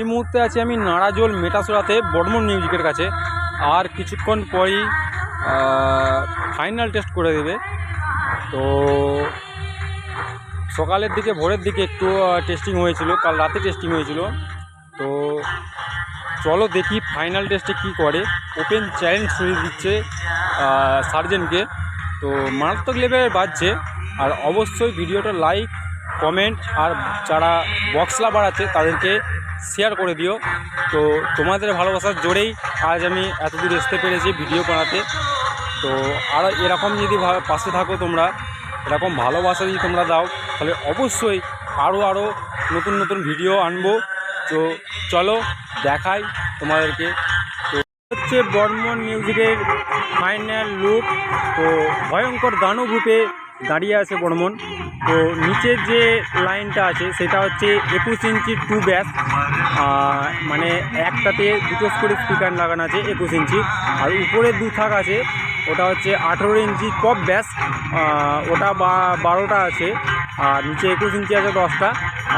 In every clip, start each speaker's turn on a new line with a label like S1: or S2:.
S1: এই মুহূর্তে আছি আমি নাড়াজোল মেটাসোরাতে বর্মন মিউজিকের কাছে। আর কিছুক্ষণ পরই ফাইনাল টেস্ট করে দেবে। তো সকালের দিকে, ভোরের দিকে একটু টেস্টিং হয়েছিল। কাল রাতে টেস্টিং হয়েছিল। তো চলো দেখি ফাইনাল টেস্টে কি করে। ওপেন চ্যালেঞ্জ শুরু দিচ্ছে সার্জেনকে তো মারাত্মক লেভেলের বাজছে। আর অবশ্যই ভিডিওটা লাইক কমেন্ট আর যারা বক্স লাভার আছে, তাদেরকে শেয়ার করে দিও। তো তোমাদের ভালোবাসার জোরেই আজ আমি এত দূর আসতে পেরেছি ভিডিও বানাতে। তো আর এরকম যদি পাশে থাকো তোমরা, এরকম ভালোবাসা যদি তোমরা দাও, তাহলে অবশ্যই আরও আরও নতুন নতুন ভিডিও আনব। তো চলো, দেখাই তোমাদেরকে। তো হচ্ছে বর্মন মিউজিকের ফাইনাল লুক তো ভয়ঙ্কর দানব রূপে দাঁড়িয়ে আছে বর্মন। তো নিচের যে লাইনটা আছে, সেটা হচ্ছে একুশ ইঞ্চি টু ব্যাস মানে একটাতে দুটো করে স্পিকার লাগানো আছে একুশ ইঞ্চি। আর উপরে দু থাক আছে, ওটা হচ্ছে আঠেরো ইঞ্চি কপ ব্যাস ওটা বারোটা আছে, আর নিচে একুশ ইঞ্চি আছে দশটা।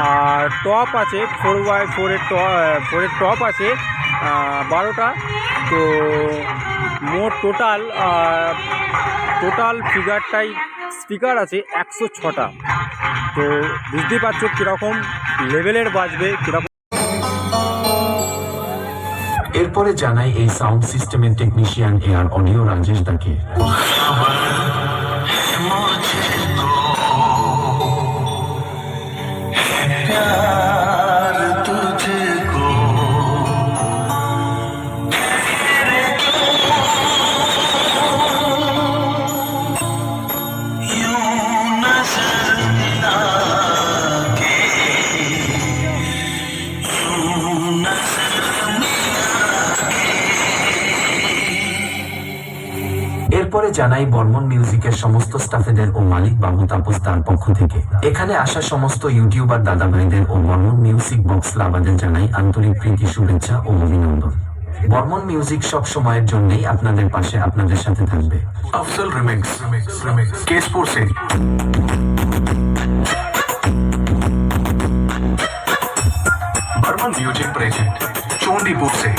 S1: আর টপ আছে ফোর বাই ফোরের টপ ফোরের টপ আছে বারোটা। তো মোট টোটাল টোটাল ফিগারটাই স্পিকার আছে একশো ছটা। তো বুঝতেই পারছ কীরকম লেভেলের বাজবে, কীরকম
S2: এরপরে জানাই এই সাউন্ড সিস্টেমের টেকনিশিয়ান এয়ার অডিও রাজেশ দাকে। এরপরে জানাই বর্মন মিউজিকের সমস্ত স্টাফেদের ও মালিক বাবু তাপস তার পক্ষ থেকে। এখানে আসা সমস্ত ইউটিউবার দাদা ভাইদের ও বর্মন মিউজিক বক্স লাভাদের জানাই আন্তরিক প্রীতি, শুভেচ্ছা ও অভিনন্দন। বর্মন মিউজিক সব সময়ের জন্যই আপনাদের পাশে আপনাদের সাথে থাকবে।
S3: Afsal remix, Keshpur Barman music present Chandipur Singh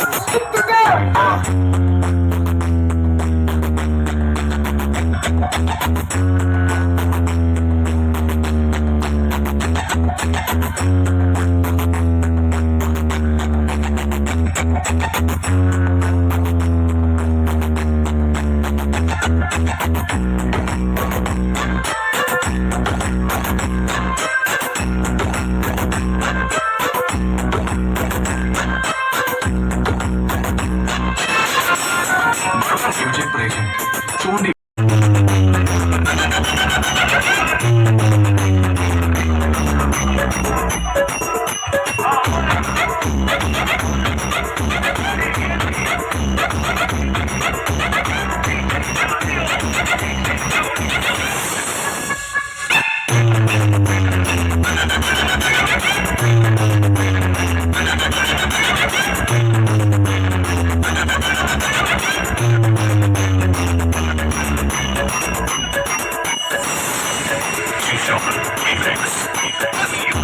S3: ചൂണ്ടി Remix. Remix.